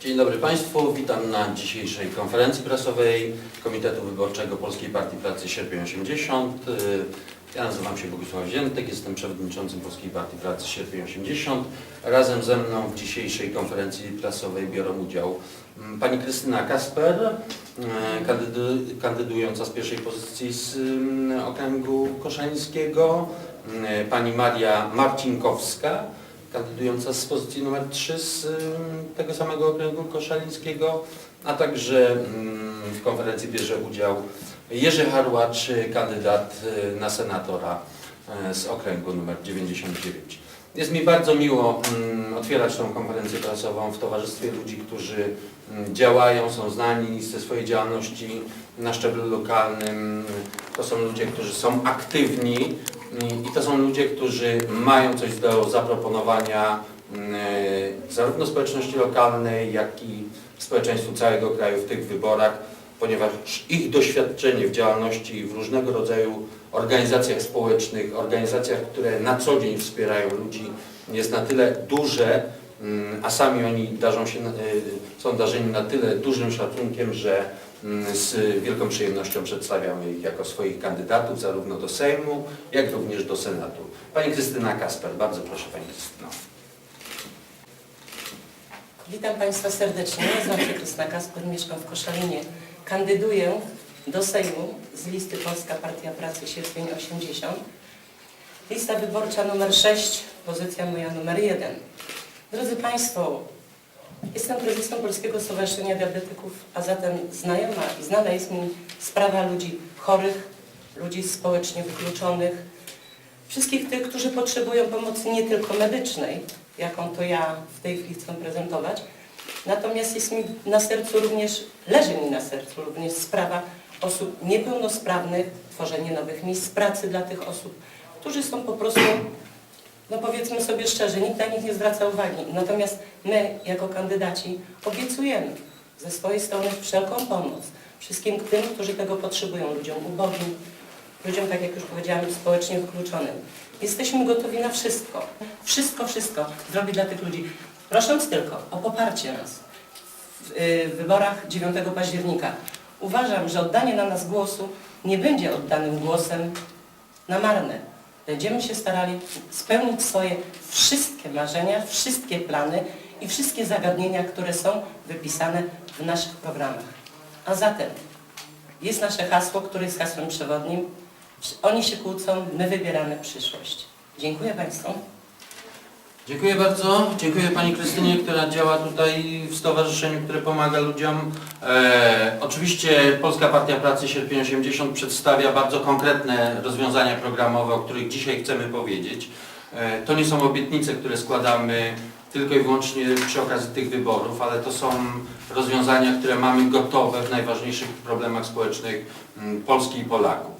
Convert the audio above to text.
Dzień dobry Państwu, witam na dzisiejszej konferencji prasowej Komitetu Wyborczego Polskiej Partii Pracy Sierpień 80. Y, Ja nazywam się Bogusław Ziętek, jestem przewodniczącym Polskiej Partii Pracy Sierpień 80. Razem ze mną w dzisiejszej konferencji prasowej biorą udział mm, pani Krystyna Kasper, kandydu- kandydująca z pierwszej pozycji z mm, okręgu koszańskiego, pani Maria Marcinkowska, kandydująca z pozycji numer 3 z tego samego okręgu koszalińskiego, a także w konferencji bierze udział Jerzy Harłacz, kandydat y, na senatora y, z okręgu numer 99. Jest mi bardzo miło otwierać tą konferencję prasową w towarzystwie ludzi, którzy działają, są znani ze swojej działalności na szczeblu lokalnym. To są ludzie, którzy są aktywni i to są ludzie, którzy mają coś do zaproponowania mm, zarówno społeczności lokalnej, jak i społeczeństwu całego kraju w tych wyborach, ponieważ ich doświadczenie w działalności w różnego rodzaju organizacjach społecznych, organizacjach, które na co dzień wspierają ludzi, jest na tyle duże, a sami oni darzą się, y, są darzeni na tyle dużym szacunkiem, że mm, z wielką przyjemnością przedstawiamy ich jako swoich kandydatów zarówno do Sejmu, jak również do Senatu. Pani Krystyna Kasper, bardzo proszę Pani Krystyno. Witam Państwa serdecznie. Nazywam się Krystyna Kasper, mieszkam w Koszalinie. Kandyduję do Sejmu z listy Polska Partia Pracy Sierpień 80. Lista wyborcza numer 6, pozycja moja numer 1. Drodzy Państwo, jestem prezesem Polskiego Stowarzyszenia Diabetyków, a zatem znajoma i znana jest mi sprawa ludzi chorych, ludzi społecznie wykluczonych, wszystkich tych, którzy potrzebują pomocy nie tylko medycznej, jaką to ja w tej chwili chcę prezentować, natomiast jest mi na sercu również, leży mi na sercu również sprawa osób niepełnosprawnych, tworzenie nowych miejsc pracy dla tych osób, którzy są po prostu, no powiedzmy sobie szczerze, nikt na nich nie zwraca uwagi. Natomiast my, jako kandydaci, obiecujemy ze swojej strony wszelką pomoc wszystkim tym, którzy tego potrzebują, ludziom ubogim, ludziom, tak jak już powiedziałam, społecznie wykluczonym. Jesteśmy gotowi na wszystko. Wszystko, wszystko zrobić dla tych ludzi. Prosząc tylko o poparcie nas w y, wyborach 9 października. Uważam, że oddanie na nas głosu nie będzie oddanym głosem na marne. Będziemy się starali spełnić swoje wszystkie marzenia, wszystkie plany i wszystkie zagadnienia, które są wypisane w naszych programach. A zatem jest nasze hasło, które jest hasłem przewodnim. Oni się kłócą, my wybieramy przyszłość. Dziękuję Państwu. Dziękuję bardzo. Dziękuję Pani Krystynie, która działa tutaj w stowarzyszeniu, które pomaga ludziom. E, oczywiście Polska Partia Pracy Sierpień 80 przedstawia bardzo konkretne rozwiązania programowe, o których dzisiaj chcemy powiedzieć. E, to nie są obietnice, które składamy tylko i wyłącznie przy okazji tych wyborów, ale to są rozwiązania, które mamy gotowe w najważniejszych problemach społecznych mm, Polski i Polaków.